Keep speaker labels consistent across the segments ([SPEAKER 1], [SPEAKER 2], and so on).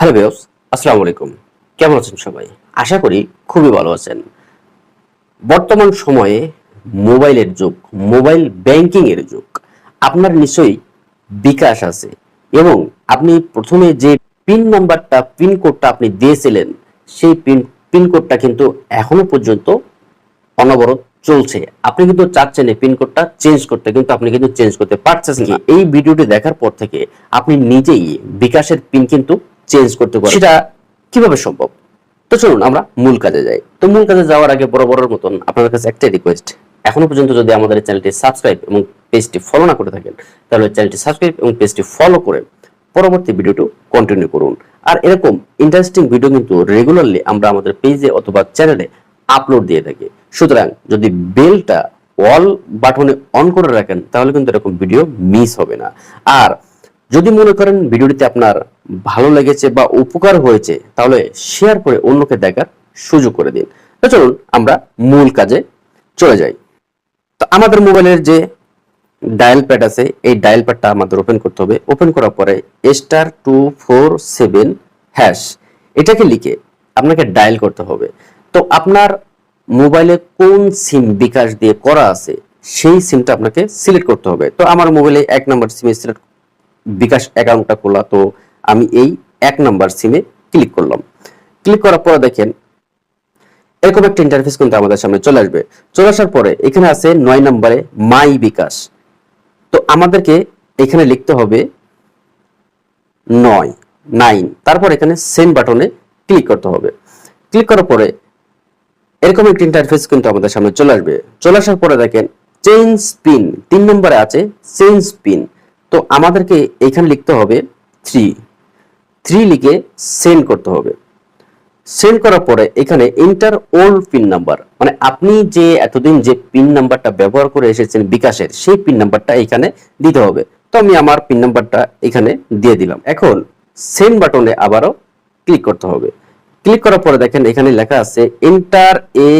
[SPEAKER 1] Hello বেয়স আসসালামু আলাইকুম। কেমন আছেন সবাই? আশা করি খুবই ভালো আছেন। বর্তমান সময়ে মোবাইলের যুগ, মোবাইল ব্যাংকিং এর যুগ। আপনার নিশ্চয়ই বিকাশ আছে এবং আপনি প্রথমে যে পিন নাম্বারটা, পিন কোডটা আপনি দিয়েছিলেন, সেই পিন পিন কোডটা কিন্তু এখনও পর্যন্ত অনবরত চলছে। আপনি কিন্তু চাচ্ছেন এই পিনকোডটা চেঞ্জ করতে, কিন্তু আপনি কিন্তু চেঞ্জ করতে পারছেন না। এই ভিডিওটি দেখার পর থেকে আপনি নিজেই বিকাশের পিন কিন্তু চেঞ্জ করতে পারেন সেটা কীভাবে সম্ভব? তো চলুন আমরা মূল কাজে যাই। তো মূল কাজে যাওয়ার আগে বড় মতন আপনাদের কাছে একটাই রিকোয়েস্ট এখনও পর্যন্ত যদি আমাদের চ্যানেলটি সাবস্ক্রাইব এবং পেজটি ফলো না করে থাকেন, তাহলে চ্যানেলটি সাবস্ক্রাইব এবং পেজটি ফলো করে পরবর্তী ভিডিওটি কন্টিনিউ করুন। আর এরকম ইন্টারেস্টিং ভিডিও কিন্তু রেগুলারলি আমরা আমাদের পেজে অথবা চ্যানেলে আপলোড দিয়ে থাকি। সুতরাং যদি বেলটা অল বাটনে অন করে রাখেন, তাহলে কিন্তু এরকম ভিডিও মিস হবে না। আর যদি মনে করেন ভিডিওটিতে আপনার ভালো লেগেছে বা উপকার হয়েছে, তাহলে শেয়ার করে অন্যকে দেখার সুযোগ করে দিন। তো চলুন আমরা মূল কাজে চলে যাই। তো আমাদের মোবাইলের যে ডায়াল প্যাড আছে, এই ডায়াল প্যাডটা আমাদের ওপেন করতে হবে। ওপেন করার পরে star two four seven hash এটাকে লিখে আপনাকে ডায়াল করতে হবে। তো আপনার মোবাইলে কোন সিম বিকাশ দিয়ে করা আছে, সেই সিমটা আপনাকে সিলেক্ট করতে হবে। তো আমার মোবাইলে এক নম্বর সিম সিলেক্ট বিকাশ অ্যাকাউন্টটা খোলা। তো আমি এই এক নাম্বার সিমে ক্লিক করলাম। ক্লিক করার পরে দেখেন, এরকম একটা ইন্টারফেস কিন্তু আমাদের সামনে চলে আসবে। চলে আসার পরে এখানে আছে নয় নম্বরে মাই বিকাশ। তো আমাদেরকে এখানে লিখতে হবে নয়, নাইন। তারপর এখানে সেন্ড বাটনে ক্লিক করতে হবে। ক্লিক করার পরে এরকম একটি ইন্টারফেস কিন্তু আমাদের সামনে চলে আসবে। চলে আসার পরে দেখেন চেঞ্জ পিন তিন নম্বরে আছে চেঞ্জ পিন তো আমাদেরকে এখানে লিখতে হবে থ্রি থ্রি লিখে সেন্ড করতে হবে। সেন্ড করার পরে এখানে এন্টার ওল্ড পিন নাম্বার মানে আপনি যে এতদিন যে পিন নাম্বারটা ব্যবহার করে এসেছেন বিকাশের, সেই পিন নাম্বারটা এখানে দিতে হবে। তো আমি আমার পিন নাম্বারটা এখানে দিয়ে দিলাম। এখন সেন্ড বাটনে আবারও ক্লিক করতে হবে। ক্লিক করার পরে দেখেন এখানে লেখা আছে enter a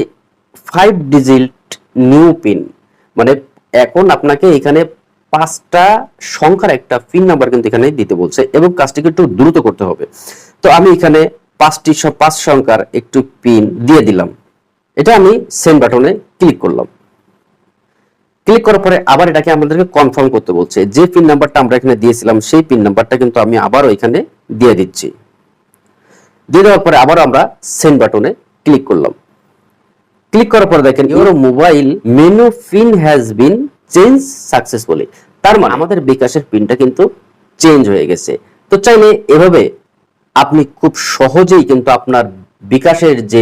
[SPEAKER 1] five digit new pin মানে এখন আপনাকে এখানে পাঁচটা সংখ্যার একটা পিন নাম্বার কিন্তু এখানে দিতে বলছে এবং কাজটিকে একটু দ্রুত করতে হবে। তো আমি এখানে পাঁচটি পাঁচ সংখ্যার একটু পিন দিয়ে দিলাম। এটা আমি সেন্ড বাটনে ক্লিক করলাম। ক্লিক করার পরে আবার এটাকে আমাদেরকে কনফার্ম করতে বলছে। যে পিন নাম্বারটা আমরা এখানে দিয়েছিলাম সেই পিন নাম্বারটা কিন্তু আমি আবারও এখানে দিয়ে দিচ্ছি। দিয়ে দেওয়ার পরে আবার আমরা সেন্ড বাটনে ক্লিক করলাম। ক্লিক করার পরে দেখেন your mobile menu pin has been change successfully তার মানে আমাদের বিকাশের পিনটা কিন্তু চেঞ্জ হয়ে গেছে। তো চাইলে এভাবে আপনি খুব সহজেই কিন্তু আপনার বিকাশের যে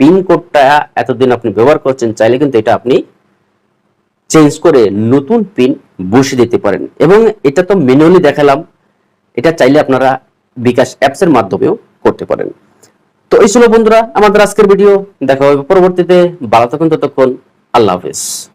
[SPEAKER 1] পিন কোডটা এতদিন আপনি ব্যবহার করছেন, চাইলে কিন্তু এটা আপনি চেঞ্জ করে নতুন পিন বসিয়ে দিতে পারেন। এবং এটা তো ম্যানুয়ালি দেখালাম। এটা চাইলে আপনারা বিকাশ অ্যাপস এর মাধ্যমেও করতে পারেন। তো এই ছিল বন্ধুরা, আমাদের আজকের ভিডিও দেখা হবে পরবর্তীতে। ভালো থাকুন, ততক্ষণ আল্লাহ হাফেজ।